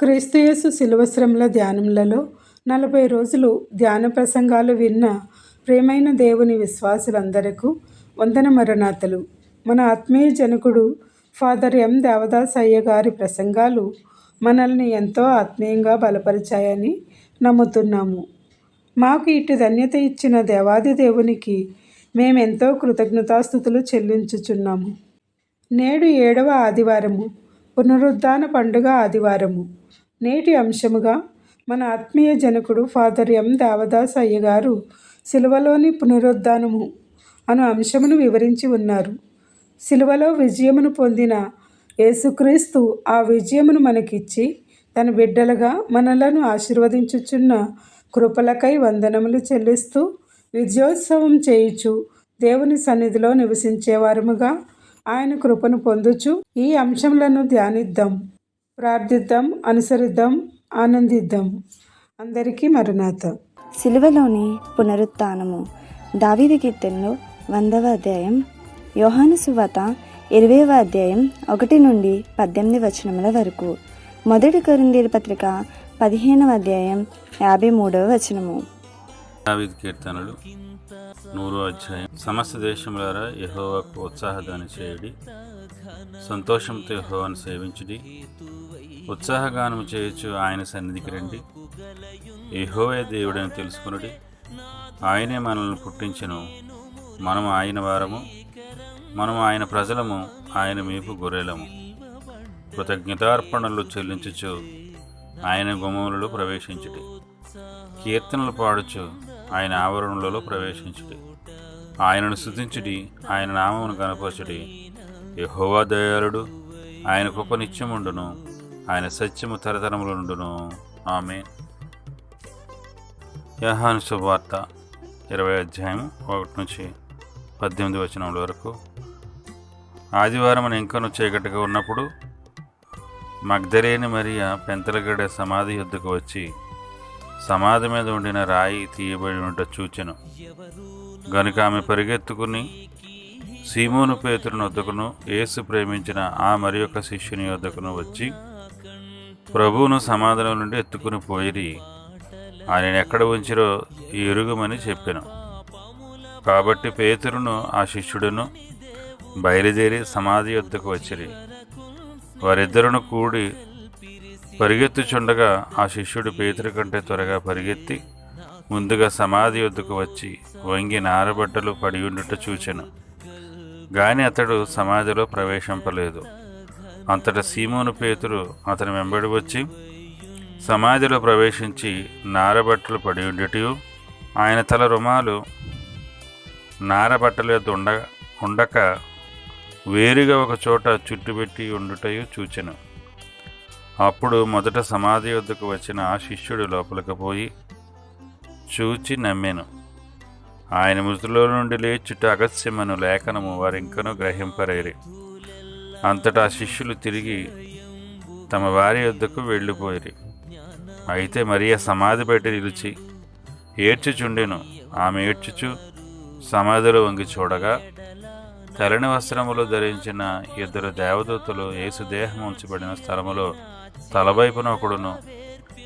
క్రీస్తుయేసు శిలువశ్రమల ధ్యానములలో నలభై రోజులు ధ్యాన ప్రసంగాలు విన్న ప్రియమైన దేవుని విశ్వాసులందరకు వందన మరణాతలు మన ఆత్మీయ జనకుడు ఫాదర్ ఎం. దేవదాస్ అయ్య గారి ప్రసంగాలు మనల్ని ఎంతో ఆత్మీయంగా బలపరిచాయని నమ్ముతున్నాము. మాకు ఇటు ధన్యత ఇచ్చిన దేవాది దేవునికి మేమెంతో కృతజ్ఞతాస్థుతులు చెల్లించుచున్నాము. నేడు ఏడవ ఆదివారము పునరుద్ధాన పండుగ ఆదివారము. నేటి అంశముగా మన ఆత్మీయ జనకుడు ఫాదర్ ఎం. దేవదాస్ అయ్య గారు సిలువలోని పునరుద్ధానము అను అంశమును వివరించి ఉన్నారు. సిలువలో విజయమును పొందిన యేసుక్రీస్తు ఆ విజయమును మనకిచ్చి తన బిడ్డలుగా మనలను ఆశీర్వదించుచున్న కృపలకై వందనములు చెల్లిస్తూ విజయోత్సవం చేయుచు దేవుని సన్నిధిలో నివసించేవారముగా ఆయన కృపను పొందుచు ఈ అంశములను ధ్యానిద్దాం. ప్రార్థిద్దాం అనుసరిద్దాం ఆనందిద్దాం. అందరికీ మరణాత. సిలువలోని పునరుత్థానము దావీదు కీర్తనలు వందవ అధ్యాయం. యోహాను సువాత ఇరవైవ అధ్యాయం ఒకటి నుండి పద్దెనిమిది వచనముల వరకు. మొదటి కొరిందీల పత్రిక పదిహేనవ అధ్యాయం యాభై మూడవ వచనము. దావీదు కీర్తనలు నూరో అధ్యాయం. సమస్త దేశములారా యెహోవాకు ఉత్సాహదాని చేయడి. సంతోషంతో యెహోవాను సేవించుడి. ఉత్సాహగానము చేయొచ్చు ఆయన సన్నిధికి రండి. ఏహోవే దేవుడని తెలుసుకునుడి. ఆయనే మనల్ని పుట్టించను. మనం ఆయన వారము. మనము ఆయన ప్రజలము. ఆయన మీపు గొర్రెలము. కృతజ్ఞతార్పణలు చెల్లించుచు ఆయన గుమములలో ప్రవేశించుడి. కీర్తనలు పాడుచు ఆయన ఆవరణలలో ప్రవేశించుడి. ఆయనను స్థుతించుడి ఆయన నామమును కనపరచుడి యహోవా దయాళుడు. ఆయన కృప నిత్యముండును. ఆయన సత్యము తరతరములు నుండును. ఆమె యహాను శుభవార్త ఇరవై అధ్యాయం ఒకటి నుంచి పద్దెనిమిది వచనముల వరకు. ఆదివారం ఇంకను చీకటిగా ఉన్నప్పుడు మగ్ధరేని మరియా పెంతలగడ సమాధి యుద్ధకు వచ్చి సమాధి మీద ఉండిన రాయి తీయబడి ఉంట చూచెను. గనుక ఆమె పరిగెత్తుకుని సీమోను పేతురుని వద్దకును యేసు ప్రేమించిన ఆ మరి యొక్క శిష్యుని వద్దకును వచ్చి ప్రభువును సమాధానం నుండి ఎత్తుకుని పోయిరి. ఆయన ఎక్కడ ఉంచిరో ఎరుగుమని చెప్పాను. కాబట్టి పేతురును ఆ శిష్యుడును బయలుదేరి సమాధి వద్దకు వచ్చిరి. వారిద్దరును కూడి పరిగెత్తుచుండగా ఆ శిష్యుడు పేతురు కంటే త్వరగా పరిగెత్తి ముందుగా సమాధి వద్దకు వచ్చి వంగి నారబట్టలు పడి ఉండుట చూచెను. గాని అతడు సమాధిలో ప్రవేశింపలేదు. అంతటా సీమోను పేతురు అతని వెంబడి వచ్చి సమాధిలో ప్రవేశించి నారబట్టలు పడి ఉండటయు? ఆయన తల రుమాలు నారబట్టల ఉండ ఉండక వేరుగా ఒక చోట చుట్టుపెట్టి ఉండుటయు చూచెను. అప్పుడు మొదట సమాధి వద్దకు వచ్చిన ఆ శిష్యుడు లోపలికి పోయి చూచి నమ్మెను. ఆయన మృతులో నుండి లేచుట అగస్యమను లేఖనము వారింకను గ్రహింపరేరి. అంతటా శిష్యులు తిరిగి తమ వారి వద్దకు వెళ్ళిపోయిరి. అయితే మరియ సమాధి బయట నిలిచి ఏడ్చుచుండెను. ఆమె ఏడ్చుచు సమాధిలో వంగి చూడగా తలని వస్త్రములు ధరించిన ఇద్దరు దేవదూతలు యేసు దేహం ఉంచబడిన స్థలములో తలవైపున ఒకడును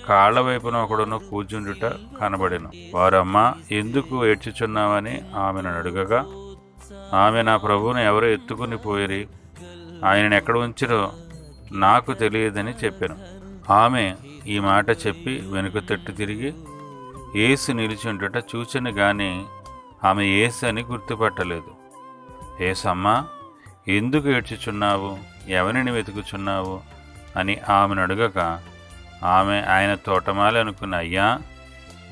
కాళ్ళ వైపున ఒకడును కూర్చుండుట కనబడెను. వారమ్మ ఎందుకు ఏడ్చుచున్నావని ఆమెను అడుగగా ఆమె నా ప్రభువును ఎవరు ఎత్తుకుని పోయిరి? ఆయనను ఎక్కడ ఉంచారో నాకు తెలియదని చెప్పాను. ఆమె ఈ మాట చెప్పి వెనుక తట్టు తిరిగి ఏసు నిలిచుండుట చూచని గాని ఆమె ఏసు అని గుర్తుపట్టలేదు. ఏసమ్మా ఎందుకు ఏడ్చుచున్నావు? ఎవరిని వెతుకుచున్నావు? అని ఆమెను అడగక ఆమె ఆయన తోటమాలి అనుకున్న అయ్యా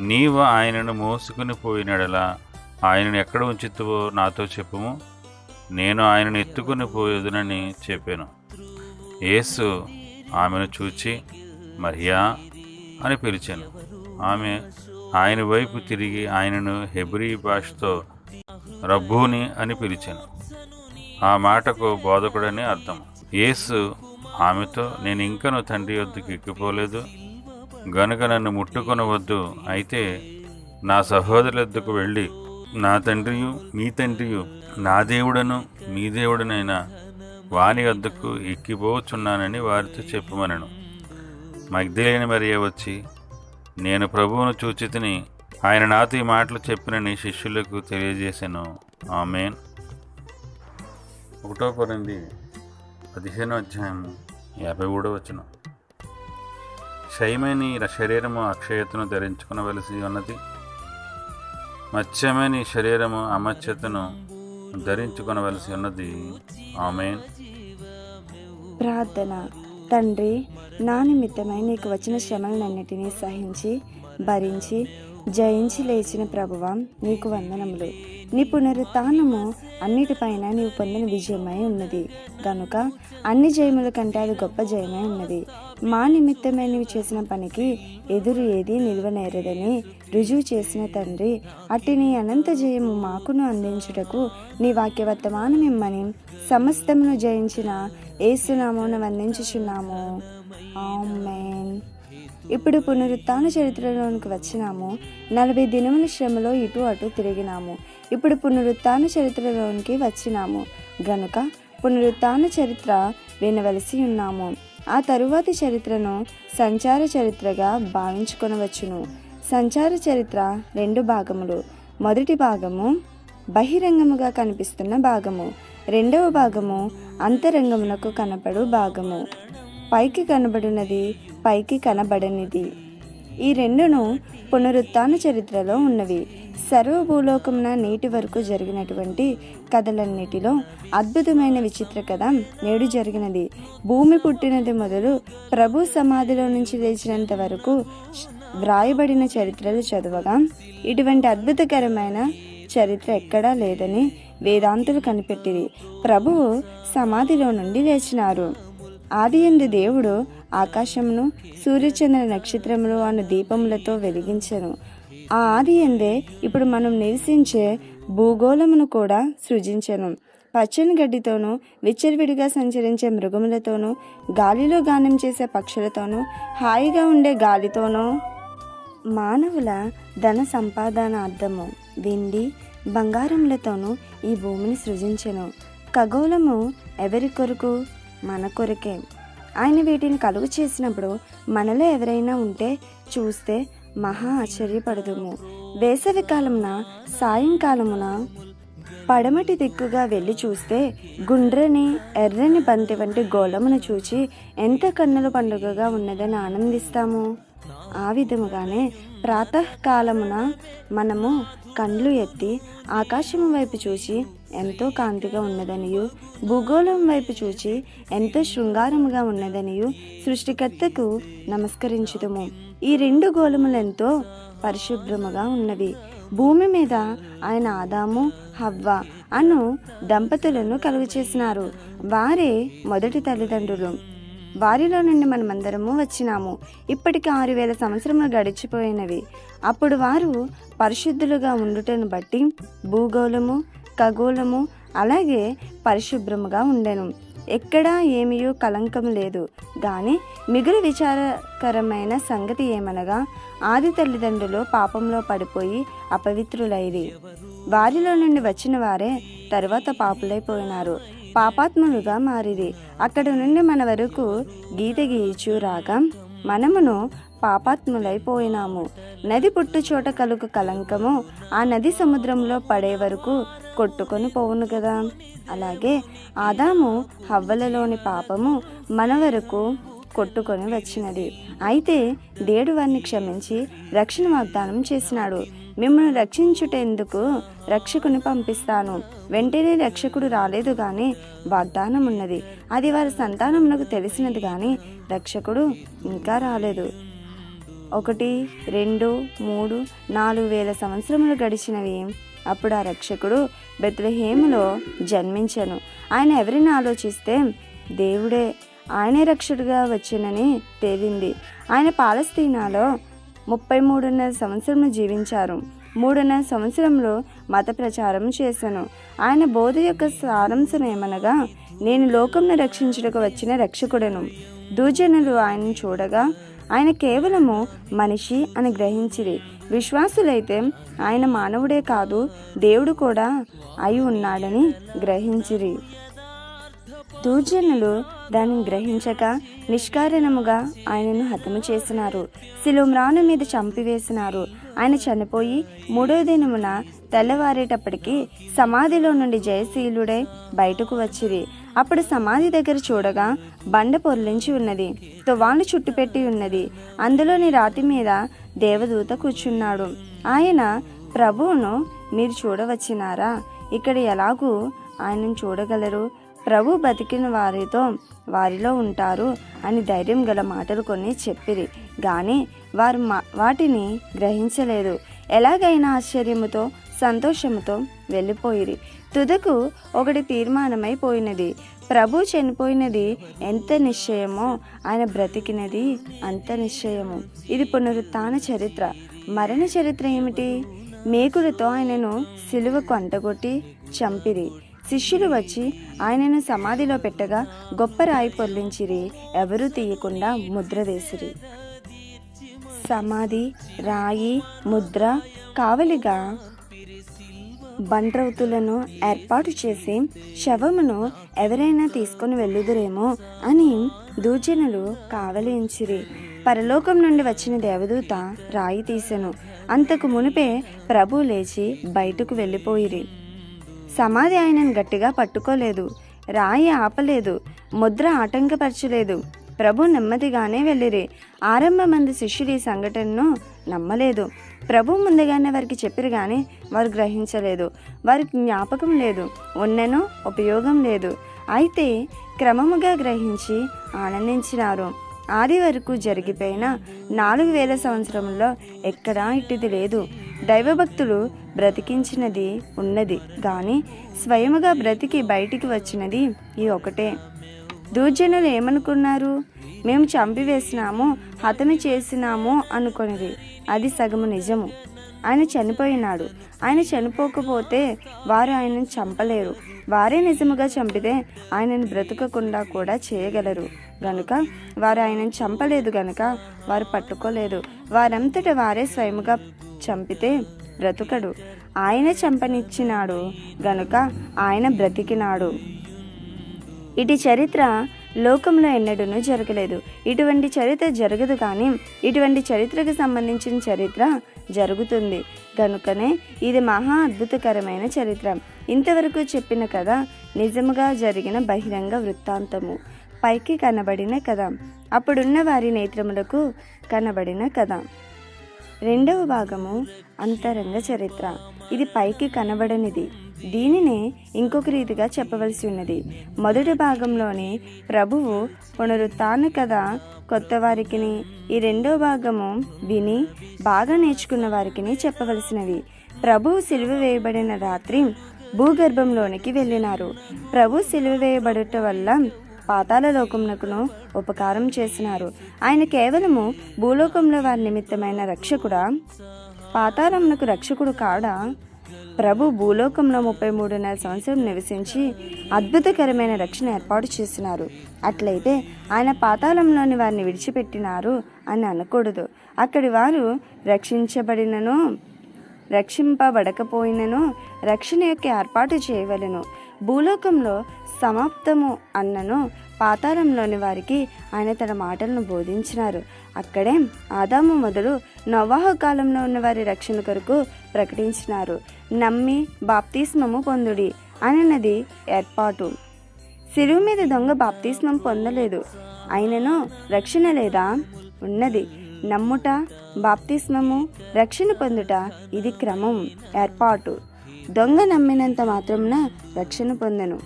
నీవు ఆయనను మోసుకుని పోయినడలా ఆయనను ఎక్కడ ఉంచుతువో నాతో చెప్పుము? నేను ఆయనను ఎత్తుకుని పోయేదునని చెప్పాను. యేసు ఆమెను చూచి మరియా అని పిలిచాను. ఆమె ఆయన వైపు తిరిగి ఆయనను హెబ్రీ భాషతో రబ్బూని అని పిలిచాను. ఆ మాటకు బోధకుడని అర్థం. యేసు ఆమెతో నేను ఇంకను తండ్రి వద్దకు ఎక్కిపోలేదు. గనుక నన్ను ముట్టుకొనవద్దు. అయితే నా సహోదరులెద్దుకు వెళ్ళి నా తండ్రియు మీ తండ్రియు నా దేవుడను మీ దేవుడనైనా వాని వద్దకు ఎక్కిపోవచ్చున్నానని వారితో చెప్పమనను. మగ్ధులేని మరియ వచ్చి నేను ప్రభువును చూచితిని ఆయన నాతో ఈ మాటలు చెప్పినని శిష్యులకు తెలియజేశాను ఆమెన్. ఒకటో పరింది పదిహేనో అధ్యాయం యాభై మూడో వచనం. క్షయమైన శరీరము అక్షయతను ధరించుకునవలసి ఉన్నది. మత్స్యమే నీ శరీరము అమత్యతను ధరించుకొనవలసి ఉన్నది. ఆమె ప్రార్థన. తండ్రి నా నిమిత్తమై నీకు వచ్చిన శ్రమలన్నిటినీ సహించి భరించి జయించి లేచిన ప్రభువం నీకు వందనములు. నీ పునరుత్నము అన్నిటిపైన నీవు పొందిన విజయమై ఉన్నది. గనుక అన్ని జయముల కంటే అది గొప్ప జయమై ఉన్నది. మా నిమిత్తమే నీవు చేసిన పనికి ఎదురు ఏది నిల్వనేరదని రుజువు చేసిన తండ్రి అట్టి నీ అనంత జయము మాకును అందించుటకు నీ వాక్య వర్తమానం ఇమ్మని సమస్తమును జయించిన ఏసునామమును వందించుచున్నాము. ఆమెన్. ఇప్పుడు పునరుత్న చరిత్రలోనికి వచ్చినాము. నలభై దినముల శ్రమలో ఇటు అటు తిరిగినాము. ఇప్పుడు పునరుత్న చరిత్రలోనికి వచ్చినాము. గనుక పునరుత్న చరిత్ర వినవలసి ఉన్నాము. ఆ తరువాతి చరిత్రను సంచార చరిత్రగా భావించుకొనవచ్చును. సంచార చరిత్ర రెండు భాగములు. మొదటి భాగము బహిరంగముగా కనిపిస్తున్న భాగము. రెండవ భాగము అంతరంగమునకు కనపడు భాగము. పైకి కనబడినది పైకి కనబడనిది. ఈ రెండును పునరుత్న చరిత్రలో ఉన్నవి. సర్వ భూలోకంన నేటి వరకు జరిగినటువంటి కథలన్నిటిలో అద్భుతమైన విచిత్ర కథ నేడు జరిగినది. భూమి పుట్టినది మొదలు ప్రభు సమాధిలో నుంచి లేచినంత వరకు వ్రాయబడిన చరిత్రలు చదవగా ఇటువంటి అద్భుతకరమైన చరిత్ర ఎక్కడా లేదని వేదాంతులు కనిపెట్టిరి. ప్రభువు సమాధిలో నుండి లేచినారు. ఆది ఎందు దేవుడు ఆకాశమును సూర్యచంద్ర నక్షత్రములు అను దీపములతో వెలిగించను. ఆ ఆది ఎందే ఇప్పుడు మనం నివసించే భూగోళమును కూడా సృజించను. పచ్చని గడ్డితోనూ విచ్చలవిడిగా సంచరించే మృగములతోనూ గాలిలో గానం చేసే పక్షులతోనూ హాయిగా ఉండే గాలితోనూ మానవుల ధన సంపాదనార్థము వెండి బంగారములతోనూ ఈ భూమిని సృజించెను. ఖగోళము ఎవరి కొరకు? మన కొరకే. ఆయన వీటిని కలుగు చేసినప్పుడు మనలో ఎవరైనా ఉంటే చూస్తే మహా ఆశ్చర్యపడదుము. వేసవి కాలమున సాయంకాలమున పడమటి దిక్కుగా వెళ్ళి చూస్తే గుండ్రని ఎర్రని బంతి వంటి గోళమును చూచి ఎంత కన్నుల పండుగగా ఉన్నదని ఆనందిస్తాము. ఆ విధముగానే ప్రాతకాలమున మనము కండ్లు ఎత్తి ఆకాశం వైపు చూసి ఎంతో కాంతిగా ఉన్నదనియు భూగోళం వైపు చూచి ఎంతో శృంగారముగా ఉన్నదనియు సృష్టికర్తకు నమస్కరించుదము. ఈ రెండు గోళములెంతో పరిశుభ్రముగా ఉన్నవి. భూమి మీద ఆయన ఆదాము హవ్వ అను దంపతులను కలుగు చేసినారు వారే మొదటి తల్లిదండ్రులు. వారిలో నుండి మనమందరము వచ్చినాము. ఇప్పటికి ఆరు వేల సంవత్సరములు గడిచిపోయినవి. అప్పుడు వారు పరిశుద్ధులుగా ఉండుటను బట్టి భూగోళము ఖగోళము అలాగే పరిశుభ్రముగా ఉండెను. ఎక్కడా ఏమీయూ కలంకం లేదు. కానీ మిగులు విచారకరమైన సంగతి ఏమనగా ఆది తల్లిదండ్రులు పాపంలో పడిపోయి అపవిత్రులైరి. వారిలో నుండి వచ్చిన వారే తరువాత పాపులైపోయినారు పాపాత్ములుగా మారిది అక్కడ నుండి మన వరకు గీత గీయచు రాగా మనమును పాపాత్ములైపోయినాము. నది పుట్టుచోట కలుగు కలంకము ఆ నది సముద్రంలో పడే వరకు కొట్టుకొని పోవును కదా అలాగే ఆదాము హవ్వలలోని పాపము మన వరకు కొట్టుకొని వచ్చినది. అయితే దేవుడు వారిని క్షమించి రక్షణ వాగ్దానం చేసినాడు. మిమ్మల్ని రక్షించుటేందుకు రక్షకుని పంపిస్తాను. వెంటనే రక్షకుడు రాలేదు కానీ వాగ్దానం ఉన్నది అది వారి సంతానమునకు తెలిసినది కానీ రక్షకుడు ఇంకా రాలేదు. ఒకటి రెండు మూడు నాలుగు వేల సంవత్సరములు గడిచినవి. అప్పుడు ఆ రక్షకుడు బెత్లహేములో జన్మించను. ఆయన ఎవరిని ఆలోచిస్తే దేవుడే ఆయనే రక్షకుడుగా వచ్చినని తేలింది. ఆయన పాలస్తీనాలో ముప్పై మూడున్నర సంవత్సరములు జీవించారు. మూడున్నర సంవత్సరంలో మత ప్రచారం చేశాను ఆయన బోధ యొక్క సారాంశం ఏమనగా నేను లోకంను రక్షించుటకు వచ్చిన రక్షకుడను. దూజనులు ఆయనను చూడగా ఆయన కేవలము మనిషి అని గ్రహించిరి. విశ్వాసులైతే ఆయన మానవుడే కాదు దేవుడు కూడా అయి ఉన్నాడని గ్రహించిరి. దూర్జనులు దానిని గ్రహించక నిష్కారణముగా ఆయనను హతము చేసినారు. శిలుమ్రాను మీద చంపివేసినారు. ఆయన చనిపోయి మూడో దినమున తెల్లవారేటప్పటికీ సమాధిలో నుండి జయశీలుడై బయటకు వచ్చిరి. అప్పుడు సమాధి దగ్గర చూడగా బండ పొర్లించి ఉన్నది. తువాలు చుట్టుపెట్టి ఉన్నది. అందులోని రాతి మీద దేవదూత కూర్చున్నాడు. ఆయన ప్రభువును మీరు చూడవచ్చినారా? ఇక్కడ ఎలాగూ ఆయనను చూడగలరు? ప్రభు బతికిన వారితో వారిలో ఉంటారు అని ధైర్యం గల మాటలు కొన్ని చెప్పిరి. కానీ వారు మా- వాటిని గ్రహించలేదు. ఎలాగైనా ఆశ్చర్యముతో సంతోషముతో వెళ్ళిపోయిరి. తుదకు ఒకటి తీర్మానమైపోయినది. ప్రభు చనిపోయినది ఎంత నిశ్చయమో ఆయన బ్రతికినది అంత నిశ్చయము. ఇది పునరుత్న చరిత్ర. మరణ చరిత్ర ఏమిటి? మేకులతో ఆయనను సిలువకు అంటగొట్టి చంపిరి. శిష్యులు వచ్చి ఆయనను సమాధిలో పెట్టగా గొప్ప రాయి పొర్లించిరి. ఎవరూ తీయకుండా ముద్ర వేసిరి. సమాధి రాయి ముద్ర కావలిగా బండ్రౌతులను ఏర్పాటు చేసి శవమును ఎవరైనా తీసుకొని వెళ్ళుదురేమో అని దూజనులు కావలించిరి. పరలోకం నుండి వచ్చిన దేవదూత రాయి తీసెను. అంతకు మునిపే ప్రభు లేచి బయటకు వెళ్ళిపోయిరి. సమాధి ఆయనను గట్టిగా పట్టుకోలేదు. రాయి ఆపలేదు. ముద్ర ఆటంకపరచలేదు. ప్రభు నెమ్మదిగానే వెళ్ళిరి. ఆరంభమంది శిష్యులు ఈ సంఘటనను నమ్మలేదు. ప్రభు ముందుగానే వారికి చెప్పారు కానీ వారు గ్రహించలేదు. వారికి జ్ఞాపకం లేదు. ఉన్నను ఉపయోగం లేదు. అయితే క్రమముగా గ్రహించి ఆనందించినారు. ఆది వరకు జరిగిపోయిన నాలుగు వేల సంవత్సరంలో ఎక్కడా ఇట్టిది లేదు. దైవభక్తులు బ్రతికించినది ఉన్నది కానీ స్వయముగా బ్రతికి బయటికి వచ్చినది ఈ ఒకటే. దూర్జనులు ఏమనుకున్నారు? మేము చంపివేసినాము హతమి చేసినాము అనుకున్నది అది సగము నిజము. ఆయన చనిపోయినాడు. ఆయన చనిపోకపోతే వారు ఆయనను చంపలేరు. వారే నిజముగా చంపితే ఆయనను బ్రతకకుండా కూడా చేయగలరు. గనుక వారు ఆయనను చంపలేదు గనుక వారు పట్టుకోలేదు. వారంతట వారే స్వయముగా చంపితే బ్రతుకడు. ఆయన చంపనిచ్చినాడు గనుక ఆయన బ్రతికినాడు. ఇటు చరిత్ర లోకంలో ఎన్నడూనూ జరగలేదు. ఇటువంటి చరిత్ర జరగదు కానీ ఇటువంటి చరిత్రకు సంబంధించిన చరిత్ర జరుగుతుంది. కనుకనే ఇది మహా అద్భుతకరమైన చరిత్ర. ఇంతవరకు చెప్పిన కథ నిజముగా జరిగిన బహిరంగ వృత్తాంతము. పైకి కనబడిన కథ. అప్పుడున్న వారి నేత్రములకు కనబడిన కథ. రెండవ భాగము అంతరంగ చరిత్ర. ఇది పైకి కనబడనిది. దీనినే ఇంకొక రీతిగా చెప్పవలసి ఉన్నది. మొదటి భాగంలోని ప్రభువు పునరుత్న కథ కొత్త వారికిని ఈ రెండో భాగము విని బాగా నేర్చుకున్న వారికిని చెప్పవలసినవి. ప్రభువు సిలువ వేయబడిన రాత్రి భూగర్భంలోనికి వెళ్ళినారు. ప్రభు సిలువ వేయబడట వల్ల పాతాల లోకమునకును ఉపకారం చేసినారు. ఆయన కేవలము భూలోకంలో వారి నిమిత్తమైన రక్షకుడా? పాతాళమునకు రక్షకుడు కాడా? ప్రభు భూలోకంలో ముప్పై మూడున్నర సంవత్సరం నివసించి అద్భుతకరమైన రక్షణ ఏర్పాటు చేసినారు. అట్లయితే ఆయన పాతాళంలోని వారిని విడిచిపెట్టినారు అని అనకూడదు. అక్కడి వారు రక్షించబడినను రక్షింపబడకపోయినను రక్షణ యొక్క ఏర్పాటు చేయవలెను. భూలోకంలో సమాప్తము అన్నను పాతాళంలోని వారికి ఆయన తన మాటలను బోధించినారు. అక్కడే ఆదాము మొదలు నవాహ కాలంలో ఉన్న వారి రక్షణ కొరకు ప్రకటించినారు. నమ్మి బాప్తిస్మము పొందుడి అనినది ఏర్పాటు. శిరువు మీద దొంగ బాప్తిస్మం పొందలేదు. అయినను రక్షణ లేదా ఉన్నది. నమ్ముట బాప్తిస్మము రక్షణ పొందుట ఇది క్రమం ఏర్పాటు. దొంగ నమ్మినంత మాత్రమున రక్షణ పొందను.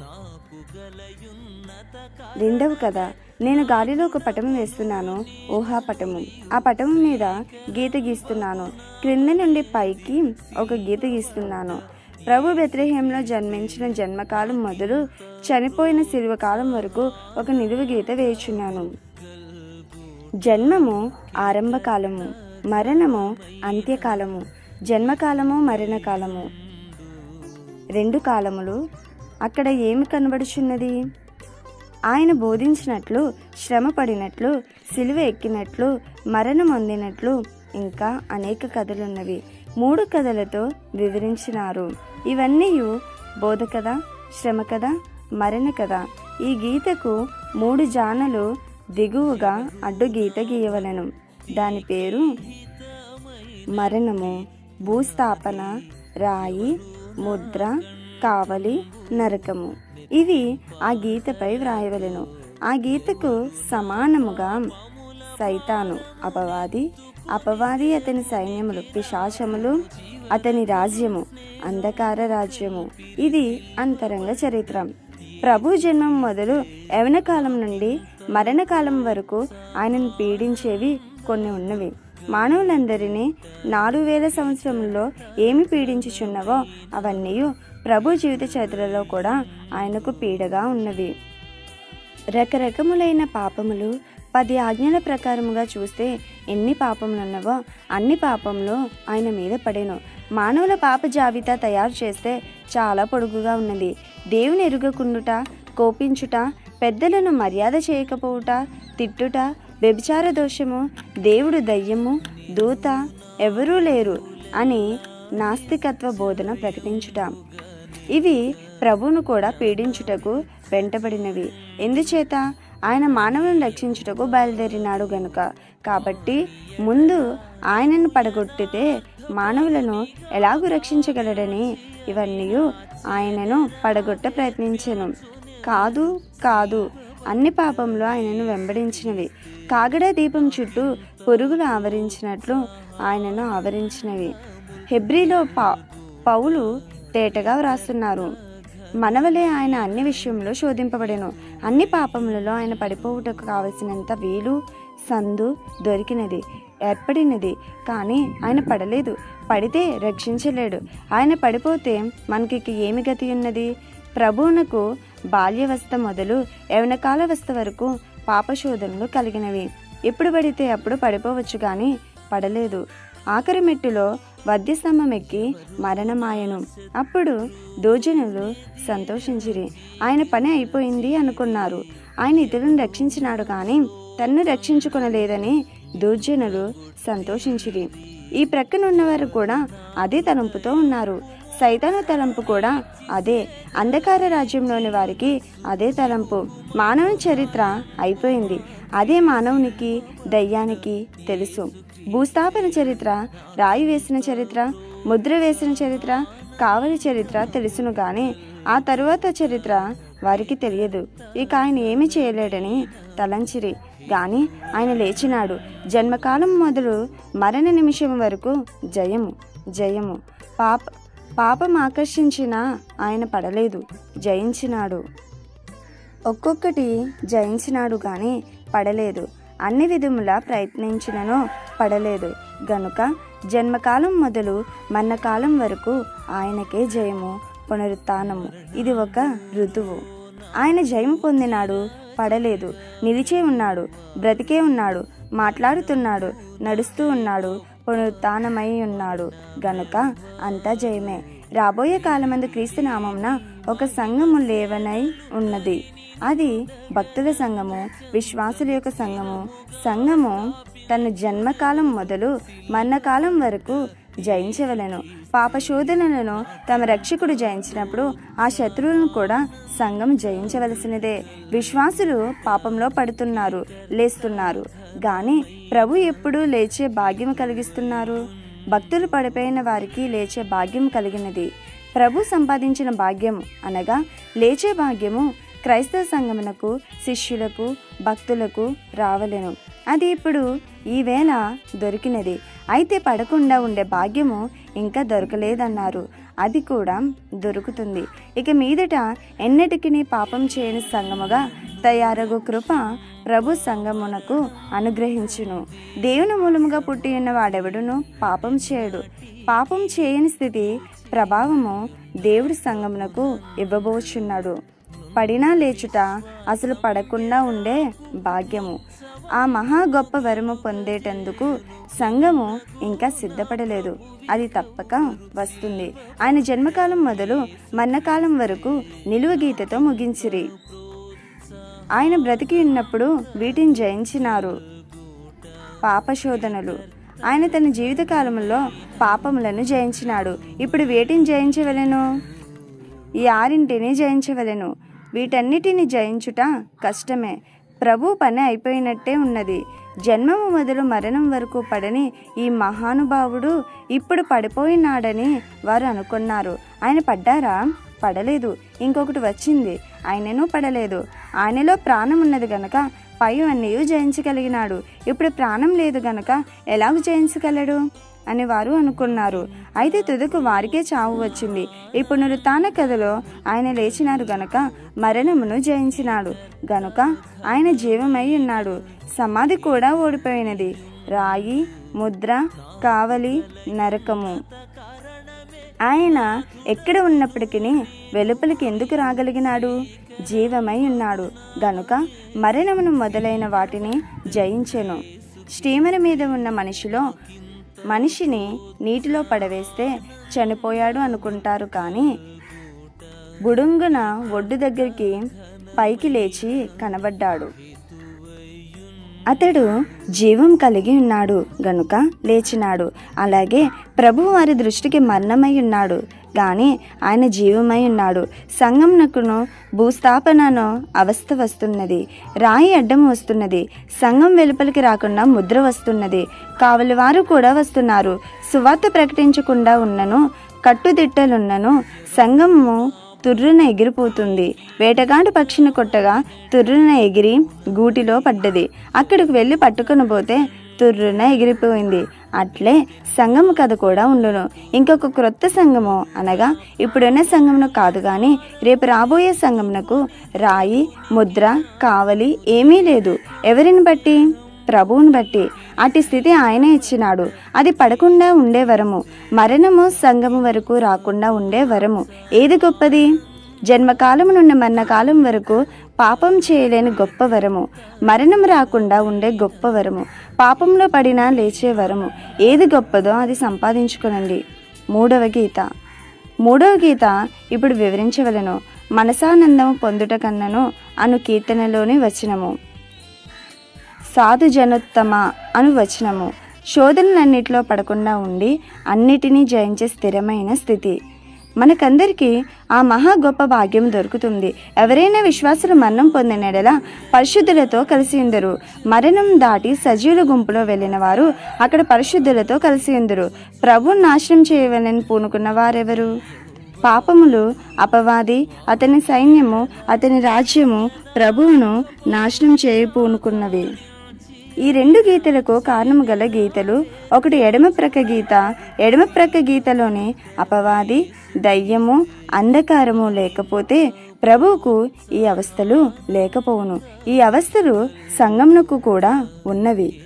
రెండవ కథ. నేను గాలిలో ఒక పటం వేస్తున్నాను ఊహా పటము. ఆ పటం మీద గీత గీస్తున్నాను. క్రింద నుండి పైకి ఒక గీత గీస్తున్నాను. ప్రభు బెత్రహేంలో జన్మించిన జన్మకాలం మొదలు చనిపోయిన శిల్వకాలం వరకు ఒక నిలువు గీత వేయుచున్నాను. జన్మము ఆరంభకాలము మరణము అంత్యకాలము జన్మకాలము మరణకాలము. రెండు కాలములు. అక్కడ ఏమి కనబడుచున్నది? ఆయన బోధించినట్లు శ్రమ పడినట్లు సిలువ ఎక్కినట్లు మరణం అందినట్లు ఇంకా అనేక కథలున్నవి. మూడు కథలతో వివరించినారు. ఇవన్నీ బోధ కథ శ్రమ కథ మరణ కథ ఈ గీతకు మూడు జానలు దిగువగా అడ్డు గీత గీయవలెను. దాని పేరు మరణము. భూస్థాపన రాయి ముద్ర కావలి నరకము. ఇవి ఆ గీతపై వ్రాయవలెను. ఆ గీతకు సమానముగా సైతాను అపవాది అపవాది అతని సైన్యములు పిశాచములు అతని రాజ్యము అంధకార రాజ్యము. ఇది అంతరంగ చరిత్ర. ప్రభు జన్మం మొదలు యవన కాలం నుండి మరణకాలం వరకు ఆయనను పీడించేవి కొన్ని ఉన్నవి. మానవులందరినీ నాలుగు వేల సంవత్సరంలో ఏమి పీడించుచున్నవో అవన్నీ ప్రభు జీవిత చరిత్రలో కూడా ఆయనకు పీడగా ఉన్నవి. రకరకములైన పాపములు పది ఆజ్ఞల ప్రకారముగా చూస్తే ఎన్ని పాపములు ఉన్నవో అన్ని పాపములు ఆయన మీద పడేను. మానవుల పాప జాబితా తయారు చేస్తే చాలా పొడుగుగా ఉన్నది. దేవుని ఎరుగకుండుట కోపించుట పెద్దలను మర్యాద చేయకపోవుట తిట్టుట వ్యభిచార దోషము దేవుడు దయ్యము దూత ఎవరూ లేరు అని నాస్తికత్వ బోధన ప్రకటించుట. ఇవి ప్రభువును కూడా పీడించుటకు వెంటబడినవి. ఎందుచేత? ఆయన మానవులను రక్షించుటకు బయలుదేరినాడు గనుక. కాబట్టి ముందు ఆయనను పడగొట్టితే మానవులను ఎలాగూ రక్షించగలడని ఇవన్నీ ఆయనను పడగొట్ట ప్రయత్నించెను. కాదు కాదు అన్ని పాపంలో ఆయనను వెంబడించినవి. కాగడ దీపం చుట్టూ పురుగులు ఆవరించినట్లు ఆయనను ఆవరించినవి. హెబ్రిలో పా పౌలు తేటగా వ్రాస్తున్నారు. మనవలే ఆయన అన్ని విషయంలో శోధింపబడెను. అన్ని పాపములలో ఆయన పడిపోవుటకు కావలసినంత వీలు సందు దొరికినది ఏర్పడినది. కానీ ఆయన పడలేదు. పడితే రక్షించలేడు. ఆయన పడిపోతే మనకి ఏమి గతి ఉన్నది? ప్రభువునకు బాల్యవస్థ మొదలు యవనకాలవస్థ వరకు పాపశోధనలు కలిగినవి. ఎప్పుడు పడితే అప్పుడు పడిపోవచ్చు కానీ పడలేదు. ఆఖరి మెట్టులో వద్యస్తంభం ఎక్కి మరణమాయను. అప్పుడు దోజనులు సంతోషించిరి. ఆయన పని అయిపోయింది అనుకున్నారు. ఆయన ఇతరులను రక్షించినాడు కానీ తన్ను రక్షించుకొనలేదని దూర్జనులు సంతోషించిరి. ఈ ప్రక్కన ఉన్నవారు కూడా అదే తలంపుతో ఉన్నారు. సైతాన తలంపు కూడా అదే. అంధకార రాజ్యంలోని వారికి అదే తలంపు. మానవ చరిత్ర అయిపోయింది. అదే మానవునికి దయ్యానికి తెలుసు. భూస్థాపన చరిత్ర రాయి వేసిన చరిత్ర ముద్ర వేసిన చరిత్ర కావలి చరిత్ర తెలుసును కానీ ఆ తరువాత చరిత్ర వారికి తెలియదు. ఇక ఆయన ఏమి చేయలేడని తలంచిరి. గాని ఆయన లేచినాడు. జన్మకాలం మొదలు మరణ నిమిషం వరకు జయము జయము. పాప పాపం ఆకర్షించిన ఆయన పడలేదు జయించినాడు. ఒక్కొక్కటి జయించినాడు కానీ పడలేదు. అన్ని విధములా ప్రయత్నించినను పడలేదు. గనుక జన్మకాలం మొదలు మన్నకాలం వరకు ఆయనకే జయము పునరుత్నము. ఇది ఒక ఋతువు. ఆయన జయం పొందినాడు పడలేదు. నిలిచే ఉన్నాడు బ్రతికే ఉన్నాడు మాట్లాడుతున్నాడు నడుస్తూ ఉన్నాడు పునరుత్నమై ఉన్నాడు. గనుక అంతా జయమే. రాబోయే కాలమందు క్రీస్తు నామంన ఒక సంఘము లేవనై ఉన్నది. అది భక్తుల సంఘము విశ్వాసుల యొక్క సంఘము. సంఘము తన జన్మకాలం మొదలు మరణకాలం వరకు జయించవలెను. పాపశోధనలను తమ రక్షకుడు జయించినప్పుడు ఆ శత్రువులను కూడా సంఘం జయించవలసినదే. విశ్వాసులు పాపంలో పడుతున్నారు లేస్తున్నారు. కానీ ప్రభు ఎప్పుడు లేచే భాగ్యం కలిగిస్తున్నారు. భక్తులు పడిపోయిన వారికి లేచే భాగ్యం కలిగినది. ప్రభు సంపాదించిన భాగ్యం అనగా లేచే భాగ్యము క్రైస్తవ సంఘమునకు శిష్యులకు భక్తులకు రావలెను. అది ఇప్పుడు ఈవేళ దొరికినది. అయితే పడకుండా ఉండే భాగ్యము ఇంకా దొరకలేదన్నారు. అది కూడా దొరుకుతుంది. ఇక మీదట ఎన్నటికి పాపం చేయని సంగముగా తయారగు కృప ప్రభు సంగమునకు అనుగ్రహించును. దేవుని మూలముగా పుట్టి ఉన్న వాడెవడును పాపం చేయడు. పాపం చేయని స్థితి ప్రభావము దేవుడి సంగమునకు ఇవ్వబోచున్నాడు. పడినా లేచుట అసలు పడకుండా ఉండే భాగ్యము. ఆ మహా గొప్ప వరము పొందేటందుకు సంఘము ఇంకా సిద్ధపడలేదు. అది తప్పక వస్తుంది. ఆయన జన్మకాలం మొదలు మన్నకాలం వరకు నిలువ గీతతో ముగించిరి. ఆయన బ్రతికి ఉన్నప్పుడు వీటిని జయించినారు. పాపశోధనలు. ఆయన తన జీవితకాలంలో పాపములను జయించినాడు. ఇప్పుడు వేటిని జయించవలెను? ఈ ఆరింటిని జయించవలెను. వీటన్నిటిని జయించుట కష్టమే. ప్రభు పని అయిపోయినట్టే ఉన్నది. జన్మము మొదలు మరణం వరకు పడని ఈ మహానుభావుడు ఇప్పుడు పడిపోయినాడని వారు అనుకున్నారు. ఆయన పడ్డారా? పడలేదు. ఇంకొకటి వచ్చింది. ఆయనను పడలేదు. ఆయనలో ప్రాణం ఉన్నది గనక పై అన్నీ జయించగలిగినాడు. ఇప్పుడు ప్రాణం లేదు గనక ఎలాగ జయించగలడు? అని వారు అనుకున్నారు. అయితే తుదకు వారికే చావు వచ్చింది. ఈ పునరుత్న కథలో ఆయన లేచినారు గనక మరణమును జయించినాడు. గనుక ఆయన జీవమై ఉన్నాడు. సమాధి కూడా ఓడిపోయినది. రాయి ముద్ర కావలి నరకము. ఆయన ఎక్కడ ఉన్నప్పటికీ వెలుపలికి ఎందుకు రాగలిగినాడు? జీవమై ఉన్నాడు. గనుక మరణమును మొదలైన వాటిని జయించెను. స్టీమర్ మీద ఉన్న మనిషిలో మనిషిని నీటిలో పడవేస్తే చనిపోయాడు అనుకుంటారు కానీ బుడుంగున ఒడ్డు దగ్గరికి పైకి లేచి కనబడ్డాడు. అతడు జీవం కలిగి ఉన్నాడు గనుక లేచినాడు. అలాగే ప్రభు వారి దృష్టికి మరణమై ఉన్నాడు. కానీ ఆయన జీవమై ఉన్నాడు. సంగంనకును భూస్థాపనను అవస్థ వస్తున్నది. రాయి అడ్డం వస్తున్నది. సంఘం వెలుపలికి రాకుండా ముద్ర వస్తున్నది. కావలి వారు కూడా వస్తున్నారు. సువార్త ప్రకటించకుండా ఉన్నను కట్టుదిట్టలున్నను సంఘము తుర్రున ఎగిరిపోతుంది. వేటగాడు పక్షిని కొట్టగా తుర్రున ఎగిరి గూటిలో పడ్డది. అక్కడికి వెళ్ళి పట్టుకొని పోతే తుర్రున ఎగిరిపోయింది. అట్లే సంఘము కథ కూడా ఉండును. ఇంకొక క్రొత్త సంఘము అనగా ఇప్పుడున్న సంఘమును కాదు కానీ రేపు రాబోయే సంఘమునకు రాయి ముద్ర కావలి ఏమీ లేదు. ఎవరిని బట్టి? ప్రభువుని బట్టి. అటు స్థితి ఆయనే ఇచ్చినాడు. అది పడకుండా ఉండే వరము. మరణము సంగము వరకు రాకుండా ఉండే వరము. ఏది గొప్పది? జన్మకాలము నుండి మరణకాలం వరకు పాపం చేయలేని గొప్ప వరము. మరణం రాకుండా ఉండే గొప్ప వరము. పాపంలో పడినా లేచే వరము. ఏది గొప్పదో అది సంపాదించుకునండి. మూడవ గీత. మూడవ గీత ఇప్పుడు వివరించవలను. మనసానందం పొందుట కన్నను అను కీర్తనలోని వచనము. సాధు జనోత్తమ అను వచనము. శోధనలన్నిటిలో పడకుండా ఉండి అన్నిటినీ జయించే స్థిరమైన స్థితి. మనకందరికీ ఆ మహా గొప్ప భాగ్యం దొరుకుతుంది. ఎవరైనా విశ్వాసులు మరణం పొందిన ఎడల పరిశుద్ధులతో కలిసి ఉందరు. మరణం దాటి సజీవుల గుంపులో వెళ్ళిన వారు అక్కడ పరిశుద్ధులతో కలిసి ఉందరు. ప్రభు నాశనం చేయవలని పూనుకున్న వారెవరు? పాపములు అపవాది అతని సైన్యము అతని రాజ్యము ప్రభువును నాశనం చేయపూనుకున్నవి ఈ రెండు గీతలకు కారణము గల గీతలు ఒకటి ఎడమ ప్రక్క గీత ఎడమ ప్రక్క గీతలోని అపవాది దయ్యము అంధకారము లేకపోతే ప్రభువుకు ఈ అవస్థలు లేకపోవును. ఈ అవస్థలు సంఘమునకు కూడా ఉన్నవి.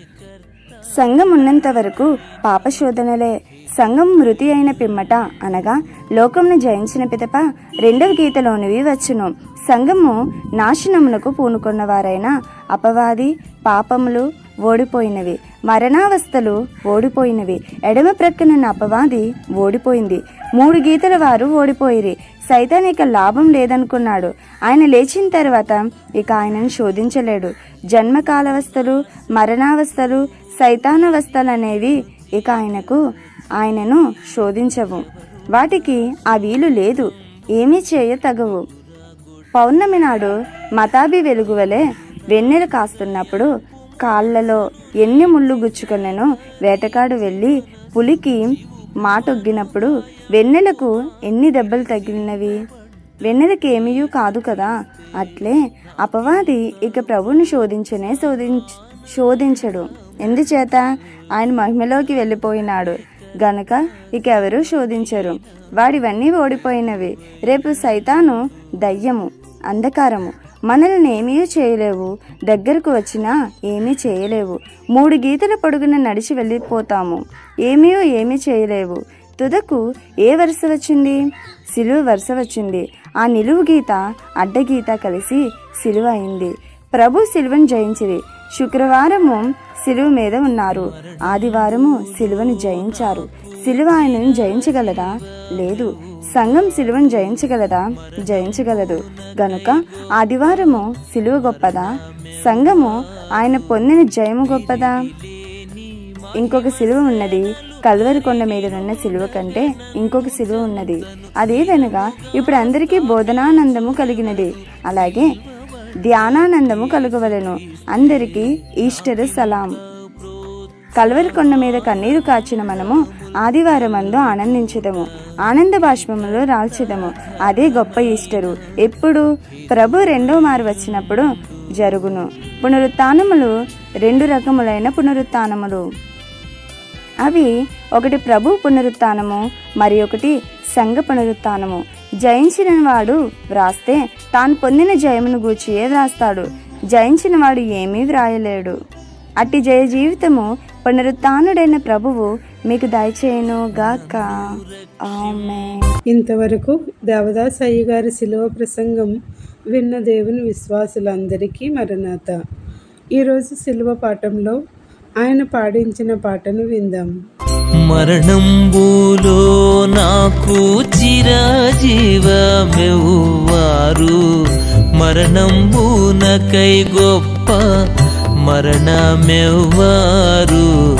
సంఘం ఉన్నంత వరకు పాపశోధనలే. సంఘం మృతి అయిన పిమ్మట అనగా లోకంను జయించిన పిదప రెండవ గీతలోనివి వచ్చును. సంఘము నాశనమునకు పూనుకున్న వారైన అపవాది పాపములు ఓడిపోయినవి. మరణావస్థలు ఓడిపోయినవి. ఎడమ ప్రక్కనున్న అపవాది ఓడిపోయింది. మూడు గీతల వారు ఓడిపోయిరి. సైతాన్ ఇక లాభం లేదనుకున్నాడు. ఆయన లేచిన తర్వాత ఇక ఆయనను శోధించలేడు. జన్మకాలవస్థలు మరణావస్థలు సైతానవస్థలు అనేవి ఇక ఆయనకు ఆయనను శోధించవు. వాటికి ఆ వీలు లేదు. ఏమీ చేయ తగవు పౌర్ణమి నాడు మతాబి వెలుగువలే వెన్నెలు వెన్నెల కాస్తున్నప్పుడు కాళ్ళలో ఎన్ని ముళ్ళు గుచ్చుకొనెనో వేటకాడు వెళ్ళి పులికి మాటొగ్గినప్పుడు వెన్నెలకు ఎన్ని దెబ్బలు తగిలినవి? వెన్నెలకేమీ కాదు కదా. అట్లే అపవాది ఇక ప్రభుని శోధించనే శోధించ శోధించడు. ఎందుచేత? ఆయన మహిమలోకి వెళ్ళిపోయినాడు. గనుక ఇక ఎవరూ శోధించరు. వాడివన్నీ ఓడిపోయినవి. రేపు సైతాను దయ్యము అంధకారము. మనల్ని ఏమీ చేయలేవు. దగ్గరకు వచ్చినా ఏమీ చేయలేవు. మూడు గీతల పొడుగున నడిచి వెళ్ళిపోతాము. ఏమీ ఏమీ చేయలేవు. తుదకు ఏ వరుస వచ్చింది? సిలువ వరుస వచ్చింది. ఆ నిలువు గీత అడ్డగీత కలిసి సిలువ అయింది. ప్రభు సిలువను జయించిరి. శుక్రవారము సిలువ మీద ఉన్నారు. ఆదివారము సిలువను జయించారు. సిలువ ఆయనను జయించగలదా? లేదు. సంఘం సిలువను జయించగలదా? జయించగలదు. గనుక ఆదివారము సిలువ గొప్పదా? సంఘము ఆయన పొందిన జయము గొప్పదా? ఇంకొక సిలువ ఉన్నది. కల్వరి కొండ మీద ఉన్న సిలువ కంటే ఇంకొక సిలువ ఉన్నది. అదేదనగా ఇప్పుడు అందరికీ బోధనానందము కలిగినది. అలాగే ధ్యానానందము కలుగవలెను. అందరికీ ఈస్టర్ సలాం. కల్వరి కొండ మీద కన్నీరు కాచిన మనము ఆదివారమందు ఆనందించదము. ఆనంద బాష్పములో రాల్చదము. అదే గొప్ప ఈస్టరు. ఎప్పుడు? ప్రభు రెండో మారు వచ్చినప్పుడు జరుగును. పునరుత్నములు రెండు రకములైన పునరుత్నములు. అవి ఒకటి ప్రభు పునరుత్నము మరి ఒకటి సంఘ పునరుత్నము. జయించిన వాడు వ్రాస్తే తాను పొందిన జయమును గూర్చియే వ్రాస్తాడు. జయించిన వాడు ఏమీ వ్రాయలేడు. అట్టి జయ జీవితము పునరుత్డైన ప్రభువు మీకు దయచేయను గాక. ఆమె ఇంతవరకు దేవదాస్ అయ్య గారి శిలువ ప్రసంగం విన్న దేవుని విశ్వాసులందరికీ మరణాత. ఈరోజు శిలువ పాఠంలో ఆయన పాడించిన పాటను విందాం. మరణంబులో నాకు చిరజీవమెవ్వారు మరణంబునకై గొప్ప మరణమెవ్వారు.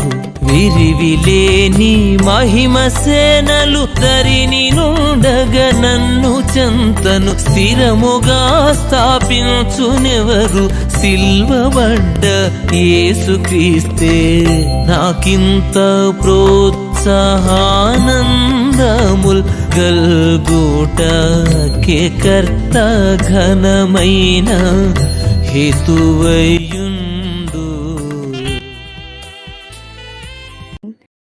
విరివిలేని మహిమ సేనలు ధరిని నుండగ నన్ను చంతను స్థిరముగా స్థాపించునెవరు సిల్వబడ్డ ఏసుక్రీస్తే నాకింత ప్రోత్సాహానందముల్ గల్గూట కే కర్త ఘనమైన హేతువయ్యు